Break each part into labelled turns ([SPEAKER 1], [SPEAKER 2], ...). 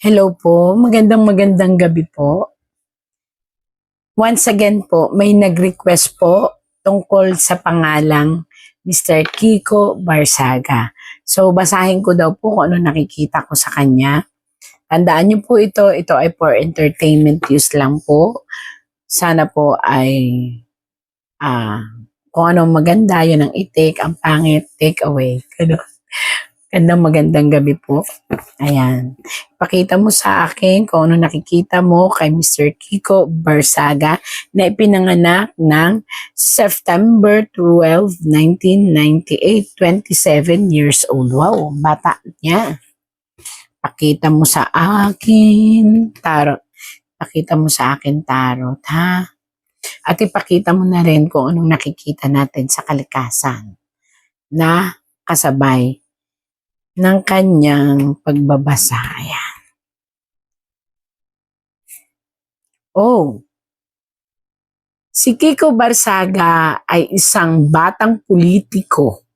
[SPEAKER 1] Hello po, magandang magandang gabi po. Once again po, may nag-request po tungkol sa pangalang Mr. Kiko Barsaga. So, basahin ko daw po kung ano nakikita ko sa kanya. Tandaan niyo po ito, ito ay for entertainment use lang po. Sana po ay ah kung ano maganda, yun ang i-take, ang pangit, take away. Ganun. Gandang magandang gabi po. Ayan. Pakita mo sa akin kung ano nakikita mo kay Mr. Kiko Barsaga na ipinanganak ng September 12, 1998, 27 years old. Wow, bata niya. Pakita mo sa akin, tarot. Pakita mo sa akin, tarot, ha? At ipakita mo na rin kung anong nakikita natin sa kalikasan na kasabay ng kanyang pagbabasa. Ayan. Oh, si Kiko Barsaga ay isang batang politiko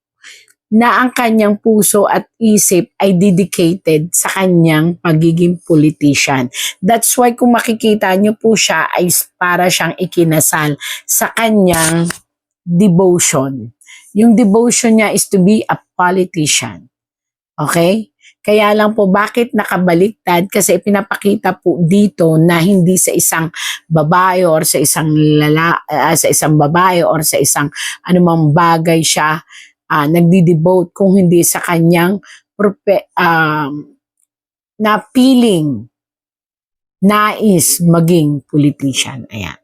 [SPEAKER 1] na ang kanyang puso at isip ay dedicated sa kanyang pagiging politician. That's why kung makikita niyo po siya ay para siyang ikinasal sa kanyang devotion. Yung devotion niya is to be a politician. Okay? Kaya lang po bakit nakabaliktad kasi pinapakita po dito na hindi sa isang babae or sa isang lala ah, sa isang babae or sa isang anumang bagay siya ah, nagdi-devote kung hindi sa kanyang prope, um, na feeling nais maging politician. Ayan.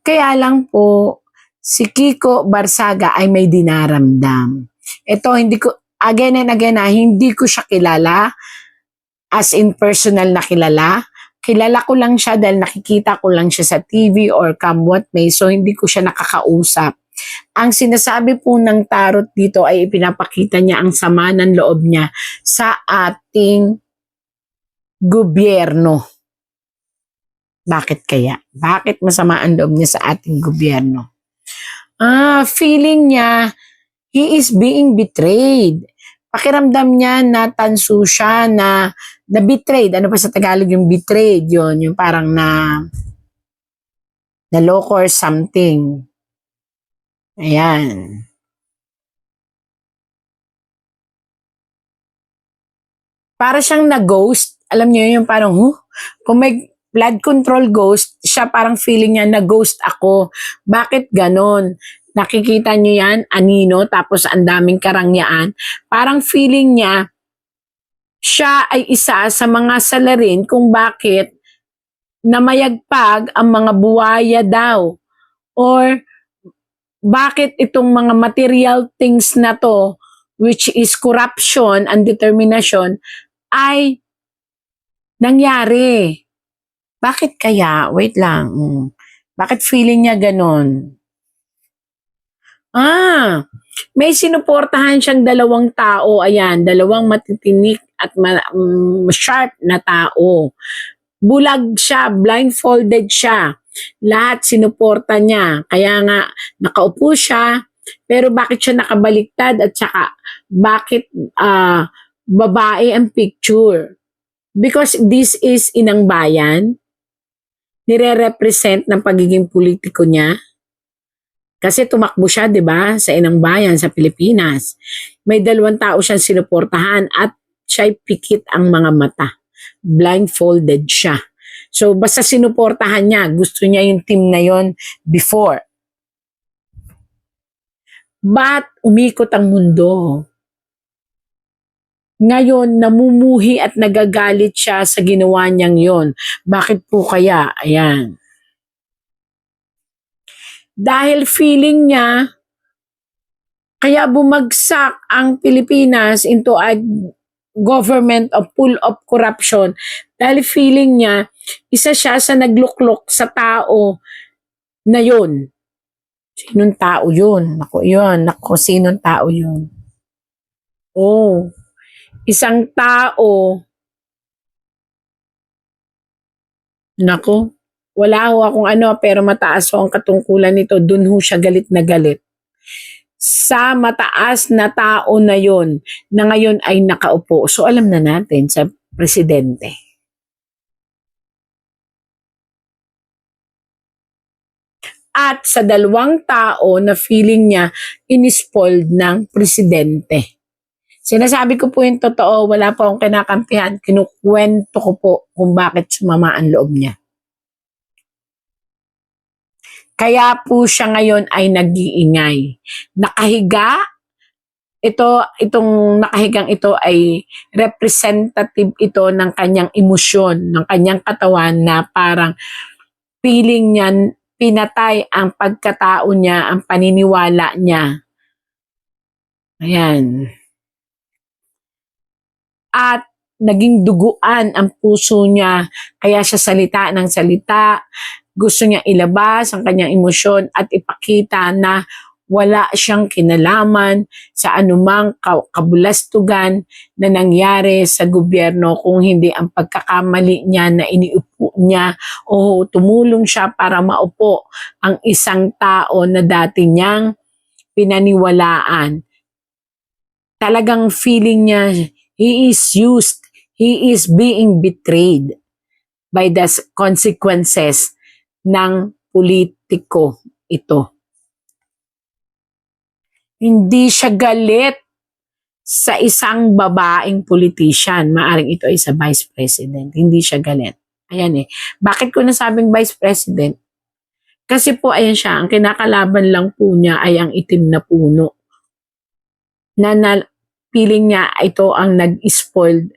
[SPEAKER 1] Kaya lang po, si Kiko Barsaga ay may dinaramdam. Ito, hindi ko, again and again na, hindi ko siya kilala as in personal na kilala. Kilala ko lang siya dahil nakikita ko lang siya sa TV or come what may, so hindi ko siya nakakausap. Ang sinasabi po ng tarot dito ay ipinapakita niya ang sama ng loob niya sa ating gobyerno. Bakit kaya? Bakit masama ang loob niya sa ating gobyerno? Ah, feeling niya, he is being betrayed. Pakiramdam niya na tanso siya na na betrayed. Ano pa sa Tagalog yung betrayed? Yun, yung parang na naloko or something. Ayan. Para siyang na-ghost. Alam niyo yung parang, huh? Kung may blood control ghost, siya parang feeling niya na-ghost ako. Bakit ganon? Nakikita niyo yan, anino, tapos ang daming karangyaan. Parang feeling niya, siya ay isa sa mga salarin kung bakit namayagpag ang mga buwaya daw. Or bakit itong mga material things na to, which is corruption and determination, ay nangyari. Bakit kaya? Wait lang. Bakit feeling niya ganon? Ah, may sinuportahan siyang dalawang tao. Ayan, dalawang matitinik at ma- mm, sharp na tao. Bulag siya, blindfolded siya. Lahat sinuporta niya. Kaya nga, nakaupo siya. Pero bakit siya nakabaliktad at saka bakit ah, babae ang picture? Because this is inang bayan, nire-represent ng pagiging politiko niya. Kasi tumakbo siya, 'di ba, sa inang bayan sa Pilipinas. May dalawang tao siyang sinuportahan at siya'y pikit ang mga mata. Blindfolded siya. So basta sinuportahan niya, gusto niya yung team na yon before. But umikot ang mundo. Ngayon, namumuhi at nagagalit siya sa ginawa niyang yon. Bakit po kaya? Ayan. Dahil feeling niya, kaya bumagsak ang Pilipinas into a government of full of corruption. Dahil feeling niya, isa siya sa nagluklok sa tao na yon. Sinong tao yun? Nako, yun. Nako, sinong tao yun? Oh, isang tao, nako, wala ho akong ano, pero mataas ho ang katungkulan nito. Doon ho siya galit na galit. sa mataas na tao na yon na ngayon ay nakaupo. So alam na natin sa presidente. At sa dalawang tao na feeling niya inispoiled ng presidente. Sinasabi ko po yung totoo, wala po akong kinakampihan. Kinukwento ko po kung bakit sumama ang loob niya. Kaya po siya ngayon ay nag-iingay. Nakahiga, ito, itong nakahigang ito ay representative ito ng kanyang emosyon, ng kanyang katawan na parang feeling niya pinatay ang pagkatao niya, ang paniniwala niya. Ayan. At naging duguan ang puso niya, kaya siya salita ng salita, gusto niya ilabas ang kanyang emosyon at ipakita na wala siyang kinalaman sa anumang ka- kabulastugan na nangyari sa gobyerno kung hindi ang pagkakamali niya na iniupo niya o tumulong siya para maupo ang isang tao na dati niyang pinaniwalaan. Talagang feeling niya, he is used, he is being betrayed by the consequences ng politiko ito. Hindi siya galit sa isang babaeng politician. Maaring ito ay sa vice president. Hindi siya galit. Ayan eh. Bakit ko nasabing vice president? Kasi po, ayan siya, ang kinakalaban lang po niya ay ang itim na puno. Na, na feeling niya ito ang nag-spoiled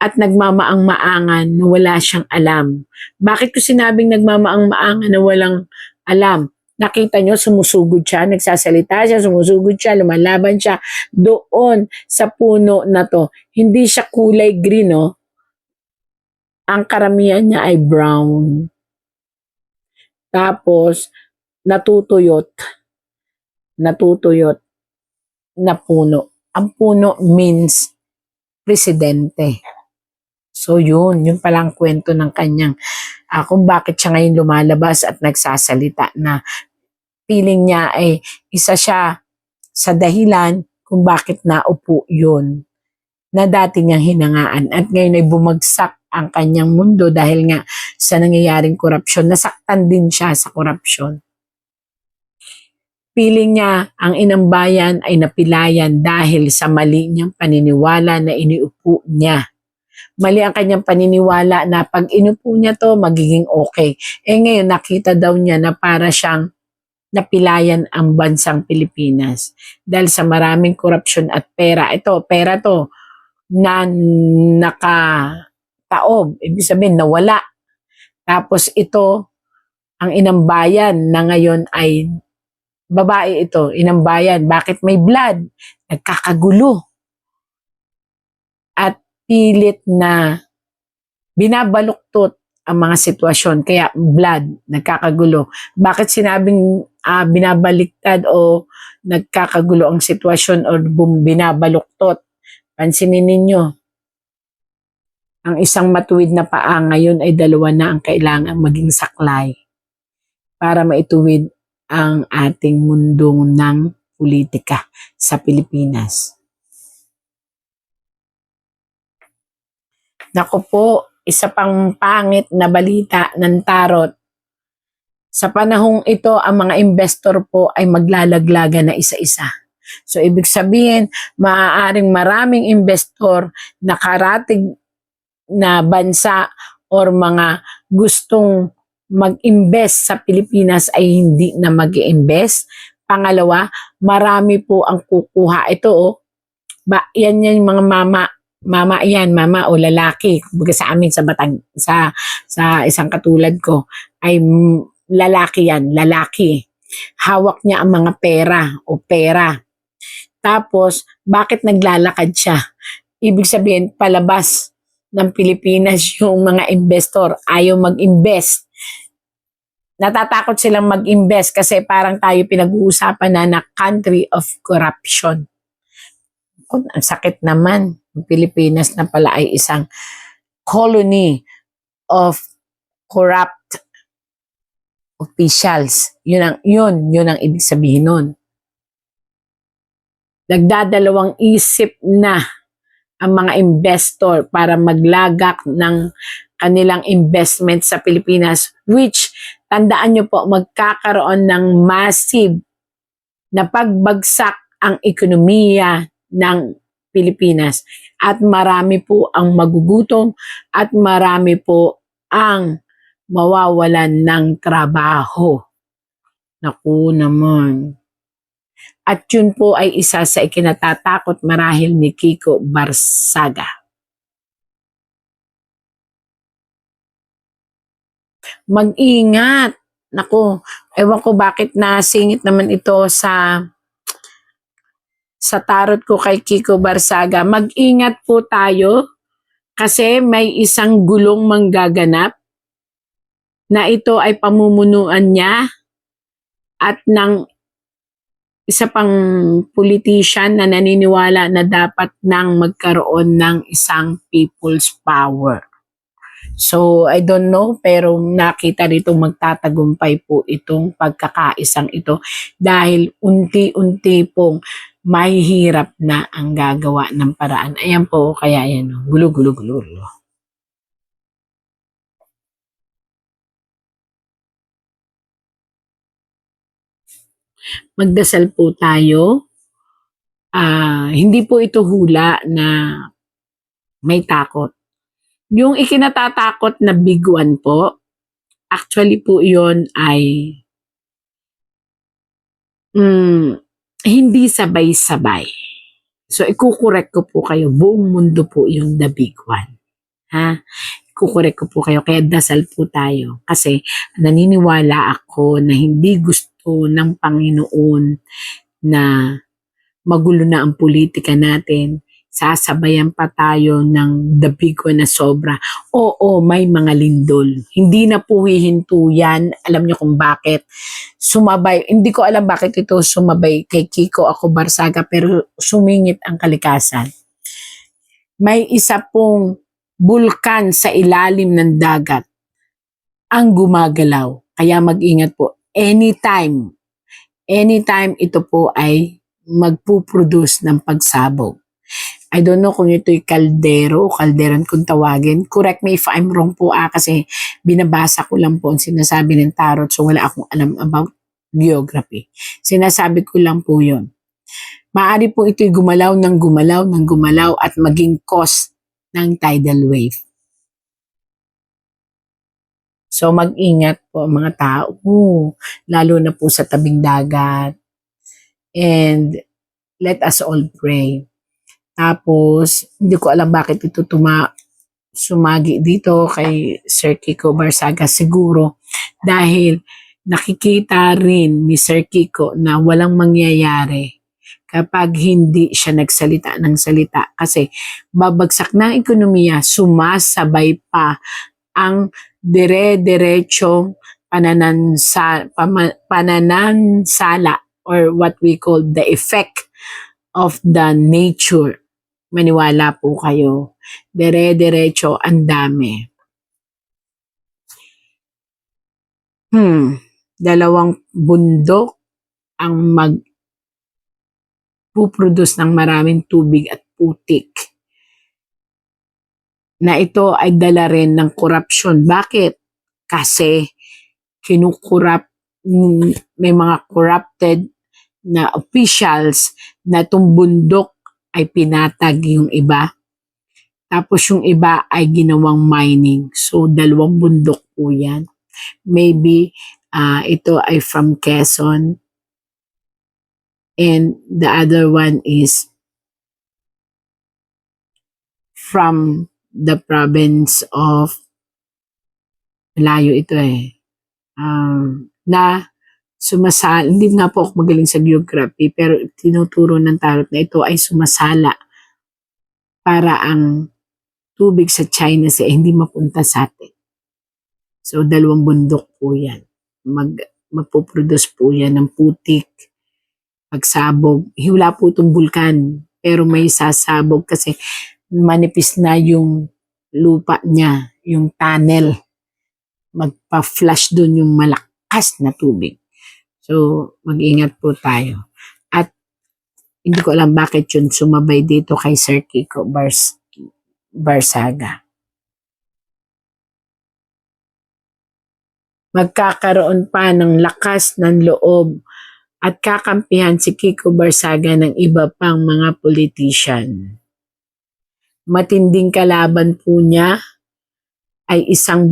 [SPEAKER 1] at nagmamaang-maangan na wala siyang alam. Bakit ko sinabing nagmamaang-maangan na walang alam? Nakita nyo, sumusugod siya, nagsasalita siya, sumusugod siya, lumalaban siya doon sa puno na to. Hindi siya kulay green, no? Ang karamihan niya ay brown. Tapos, natutuyot. Natutuyot na puno. Ang puno means presidente. So yun, yun pala ang kwento ng kanyang ah, kung bakit siya ngayon lumalabas at nagsasalita na feeling niya ay isa siya sa dahilan kung bakit naupo yun na dati niyang hinangaan at ngayon ay bumagsak ang kanyang mundo dahil nga sa nangyayaring korupsyon. Nasaktan din siya sa korupsyon. Feeling niya ang inang bayan ay napilayan dahil sa mali niyang paniniwala na iniupo niya mali ang kanyang paniniwala na pag inupo niya to, magiging okay. Eh ngayon, nakita daw niya na para siyang napilayan ang bansang Pilipinas. Dahil sa maraming korupsyon at pera. Ito, pera to, na nakataob. Ibig sabihin, nawala. Tapos ito, ang inambayan na ngayon ay babae ito, inambayan. Bakit may blood? Nagkakagulo pilit na binabaluktot ang mga sitwasyon. Kaya blood, nagkakagulo. Bakit sinabing ah, binabaliktad o nagkakagulo ang sitwasyon o binabaluktot? Pansinin ninyo, ang isang matuwid na paa ngayon ay dalawa na ang kailangan maging saklay para maituwid ang ating mundo ng politika sa Pilipinas. Naku po, isa pang pangit na balita ng tarot. Sa panahong ito, ang mga investor po ay maglalaglaga na isa-isa. So, ibig sabihin, maaaring maraming investor na karating na bansa or mga gustong mag-invest sa Pilipinas ay hindi na mag invest Pangalawa, marami po ang kukuha. Ito, oh, ba, yan yan mga mama mama yan, mama o lalaki, kumbaga sa amin sa batang sa sa isang katulad ko ay lalaki yan, lalaki. Hawak niya ang mga pera o pera. Tapos, bakit naglalakad siya? Ibig sabihin, palabas ng Pilipinas yung mga investor, ayaw mag-invest. Natatakot silang mag-invest kasi parang tayo pinag-uusapan na na country of corruption. Oh, ang sakit naman. Pilipinas na pala ay isang colony of corrupt officials. Yun ang, yun, yun ang ibig sabihin nun. nagdadalawang isip na ang mga investor para maglagak ng kanilang investment sa Pilipinas which tandaan nyo po magkakaroon ng massive na pagbagsak ang ekonomiya ng Pilipinas at marami po ang magugutom at marami po ang mawawalan ng trabaho. Naku naman. At yun po ay isa sa ikinatatakot marahil ni Kiko Barsaga. Mag-ingat. Naku, ewan ko bakit nasingit naman ito sa sa tarot ko kay Kiko Barsaga. Mag-ingat po tayo kasi may isang gulong manggaganap na ito ay pamumunuan niya at ng isa pang politician na naniniwala na dapat nang magkaroon ng isang people's power. So, I don't know, pero nakita dito magtatagumpay po itong pagkakaisang ito dahil unti-unti pong mahihirap na ang gagawa ng paraan. Ayan po, kaya yan, oh, gulo, gulo, gulo, gulo. Magdasal po tayo. Ah, hindi po ito hula na may takot. Yung ikinatatakot na big one po, actually po yon ay mm, hindi sabay-sabay. So, ikukorek ko po kayo. Buong mundo po yung the big one. Ha? Ikukorek ko po kayo. Kaya dasal po tayo. Kasi naniniwala ako na hindi gusto ng Panginoon na magulo na ang politika natin sasabayan pa tayo ng the big one na sobra. Oo, may mga lindol. Hindi na po hihinto yan. Alam niyo kung bakit. Sumabay, hindi ko alam bakit ito sumabay kay Kiko ako Barsaga pero sumingit ang kalikasan. May isa pong bulkan sa ilalim ng dagat ang gumagalaw. Kaya mag-ingat po. Anytime, anytime ito po ay magpuproduce ng pagsabog. I don't know kung ito'y kaldero o kalderan kung tawagin. Correct me if I'm wrong po ah, kasi binabasa ko lang po ang sinasabi ng tarot so wala akong alam about geography. Sinasabi ko lang po yun. Maari po ito'y gumalaw ng gumalaw ng gumalaw at maging cause ng tidal wave. So mag-ingat po mga tao, lalo na po sa tabing dagat. And let us all pray. Tapos, hindi ko alam bakit ito tuma sumagi dito kay Sir Kiko Barsaga siguro dahil nakikita rin ni Sir Kiko na walang mangyayari kapag hindi siya nagsalita ng salita kasi babagsak na ekonomiya, sumasabay pa ang dire-diretsong pananansa, pananansala or what we call the effect of the nature. Maniwala po kayo. Dire-diretso, ang dami. Hmm, dalawang bundok ang mag puproduce ng maraming tubig at putik. Na ito ay dala rin ng corruption. Bakit? Kasi kinukurap, may mga corrupted na officials na itong bundok ay pinatag yung iba. Tapos yung iba ay ginawang mining. So, dalawang bundok po yan. Maybe uh, ito ay from Quezon. And the other one is from the province of layo ito eh. Um, na sumasala, hindi nga po ako magaling sa geography, pero tinuturo ng tarot na ito ay sumasala para ang tubig sa China Sea hindi mapunta sa atin. So, dalawang bundok po yan. Mag, magpuproduce po yan ng putik, pagsabog. Hiwala po itong bulkan, pero may sasabog kasi manipis na yung lupa niya, yung tunnel. Magpa-flush doon yung malakas na tubig. So, mag-ingat po tayo. At Hindi ko alam bakit yun sumabay dito kay Sir Kiko Bars Barsaga. Magkakaroon pa ng lakas ng loob at kakampihan si Kiko Barsaga ng iba pang mga politician. Matinding kalaban po niya ay isang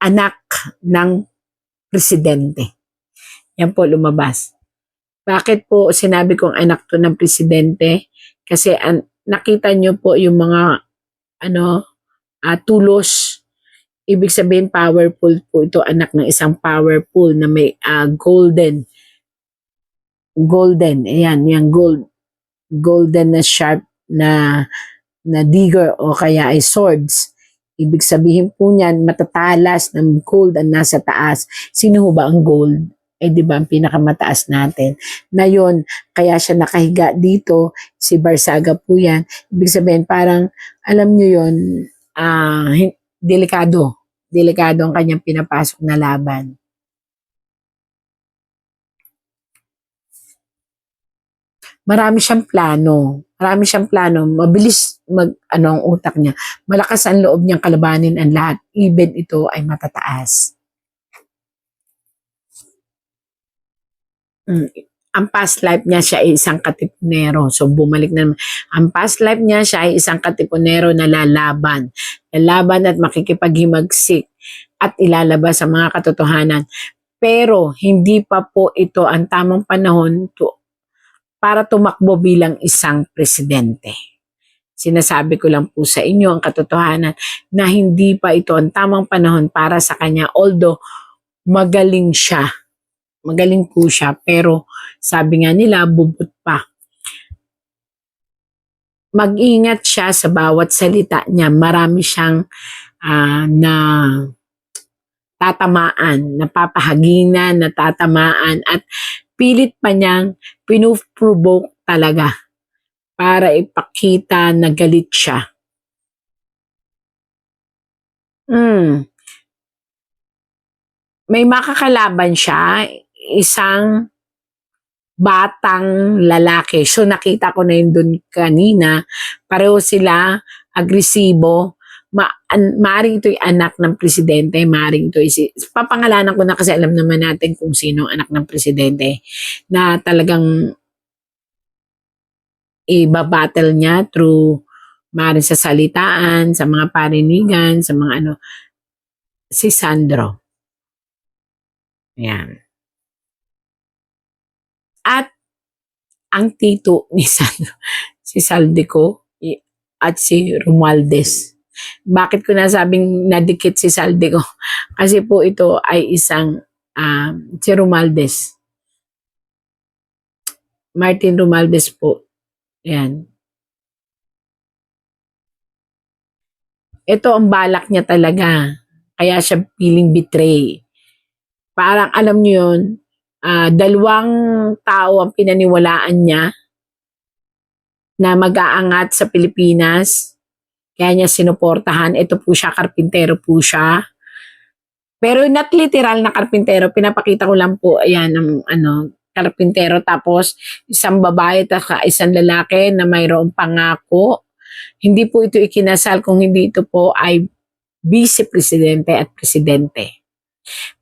[SPEAKER 1] anak ng presidente. Yan po lumabas. Bakit po sinabi kong anak to ng presidente? Kasi an- nakita nyo po yung mga ano ah, tulos. Ibig sabihin powerful po ito anak ng isang powerful na may ah, golden golden ayan yung gold golden na sharp na na digger o kaya ay swords ibig sabihin po niyan matatalas ng gold ang nasa taas sino ba ang gold eh di ba ang pinakamataas natin na yun kaya siya nakahiga dito si Barsaga po yan ibig sabihin parang alam niyo yun hin- delikado delikado ang kanyang pinapasok na laban marami siyang plano. Marami siyang plano. Mabilis mag, ano, ang utak niya. Malakas ang loob niyang kalabanin ang lahat. Even ito ay matataas. Mm. Ang past life niya siya ay isang katipunero. So bumalik na naman. Ang past life niya siya ay isang katipunero na lalaban. Lalaban at makikipaghimagsik at ilalabas sa mga katotohanan. Pero hindi pa po ito ang tamang panahon to para tumakbo bilang isang presidente. Sinasabi ko lang po sa inyo ang katotohanan na hindi pa ito ang tamang panahon para sa kanya. Although magaling siya. Magaling po siya. Pero sabi nga nila, bubut pa. Mag-ingat siya sa bawat salita niya. Marami siyang ah, na tatamaan, napapahaginan, natatamaan at pilit pa niyang pinuprovoke talaga para ipakita na galit siya. Hmm. May makakalaban siya, isang batang lalaki. So nakita ko na yun dun kanina. Pareho sila, agresibo. Ma an, maaring ito'y anak ng presidente, maaring ito'y si papangalanan ko na kasi alam naman natin kung sino anak ng presidente na talagang ibabattle niya through maaring sa salitaan, sa mga parinigan, sa mga ano, si Sandro. Ayan. At ang tito ni Sandro, si Saldico at si Romualdez. Bakit ko nasabing nadikit si Saldico? Kasi po ito ay isang um, si Romualdez. Martin Romualdez po. Ayan. Ito ang balak niya talaga. Kaya siya feeling betray. Parang alam niyo yun, ah, dalawang tao ang pinaniwalaan niya na mag-aangat sa Pilipinas. Kaya niya sinuportahan. Ito po siya, karpintero po siya. Pero not literal na karpintero. Pinapakita ko lang po, ayan, ang ano, karpintero. Tapos, isang babae at isang lalaki na mayroong pangako. Hindi po ito ikinasal kung hindi ito po ay vice-presidente at presidente.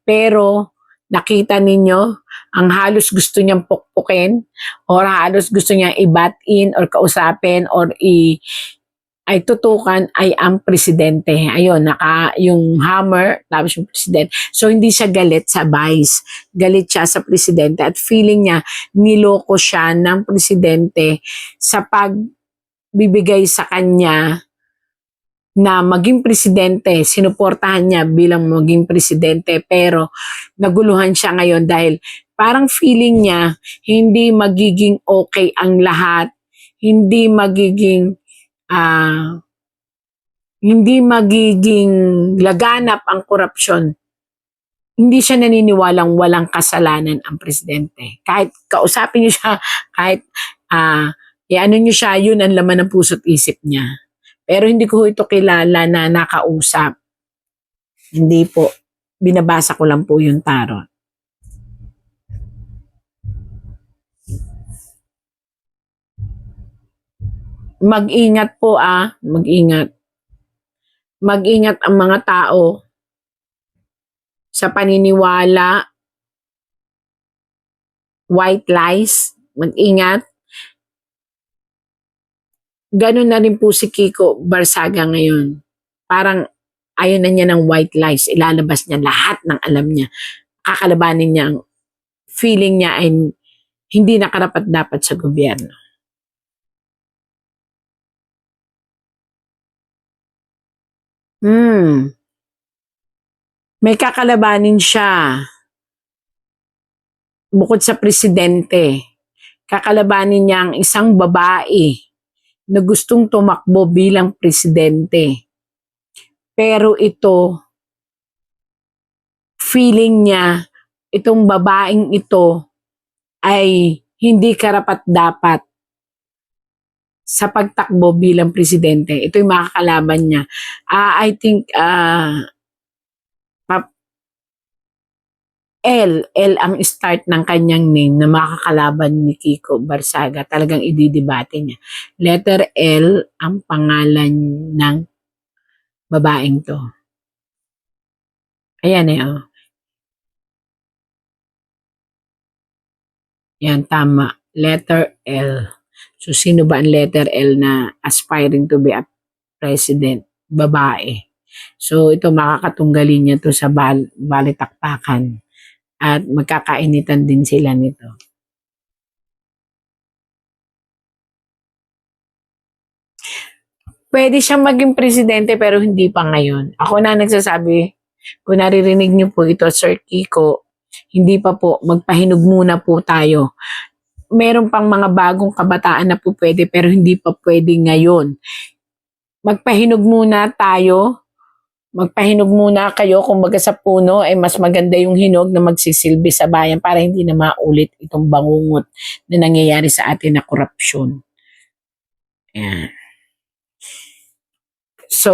[SPEAKER 1] Pero, nakita ninyo, ang halos gusto niyang pukpukin or halos gusto niyang i-bat in or kausapin or i ay tutukan ay ang presidente. Ayun, naka yung hammer, tapos yung presidente. So, hindi siya galit sa vice. Galit siya sa presidente at feeling niya, niloko siya ng presidente sa pagbibigay sa kanya na maging presidente, sinuportahan niya bilang maging presidente, pero naguluhan siya ngayon dahil parang feeling niya hindi magiging okay ang lahat, hindi magiging ah hindi magiging laganap ang korupsyon. Hindi siya naniniwalang walang kasalanan ang presidente. Kahit kausapin niyo siya, kahit ah ano niyo siya, yun ang laman ng puso't isip niya. Pero hindi ko ito kilala na nakausap. Hindi po. Binabasa ko lang po yung tarot. Mag-ingat po ah, mag-ingat. Mag-ingat ang mga tao sa paniniwala, white lies, mag-ingat. Ganun na rin po si Kiko Barsaga ngayon. Parang ayaw na niya ng white lies. Ilalabas niya lahat ng alam niya. Kakalabanin niya ang feeling niya ay hindi nakarapat dapat sa gobyerno. Hmm. May kakalabanin siya. Bukod sa presidente, kakalabanin niya ang isang babae na gustong tumakbo bilang presidente. Pero ito, feeling niya, itong babaeng ito ay hindi karapat dapat sa pagtakbo bilang presidente. Ito yung makakalaban niya. Ah, I think pap- L, L ang start ng kanyang name na makakalaban ni Kiko Barsaga. Talagang ididibate niya. Letter L ang pangalan ng babaeng to. Ayan eh, oh. Yan, tama. Letter L. So, sino ba ang letter L na aspiring to be a president? Babae. So, ito makakatunggalin niya to sa bal balitaktakan. At magkakainitan din sila nito. Pwede siyang maging presidente pero hindi pa ngayon. Ako na nagsasabi, kung naririnig niyo po ito, Sir Kiko, hindi pa po, magpahinog muna po tayo. Meron pang mga bagong kabataan na po pwede pero hindi pa pwede ngayon. Magpahinog muna tayo. Magpahinog muna kayo kung baga sa puno ay mas maganda yung hinog na magsisilbi sa bayan para hindi na maulit itong bangungot na nangyayari sa atin na korupsyon. So,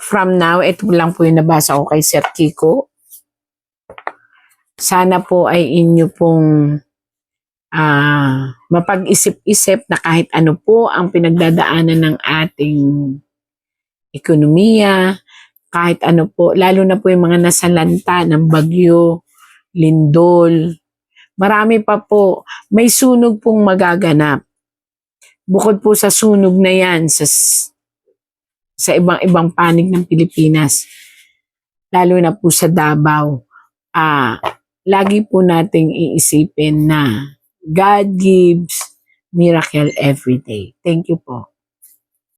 [SPEAKER 1] from now, ito lang po yung nabasa ko kay Sir Kiko. Sana po ay inyo pong ah, mapag-isip-isip na kahit ano po ang pinagdadaanan ng ating ekonomiya, kahit ano po, lalo na po yung mga nasalanta ng bagyo, lindol, marami pa po, may sunog pong magaganap. Bukod po sa sunog na yan sa, sa ibang-ibang panig ng Pilipinas, lalo na po sa Davao, ah, lagi po nating iisipin na God gives miracle every day. Thank you po.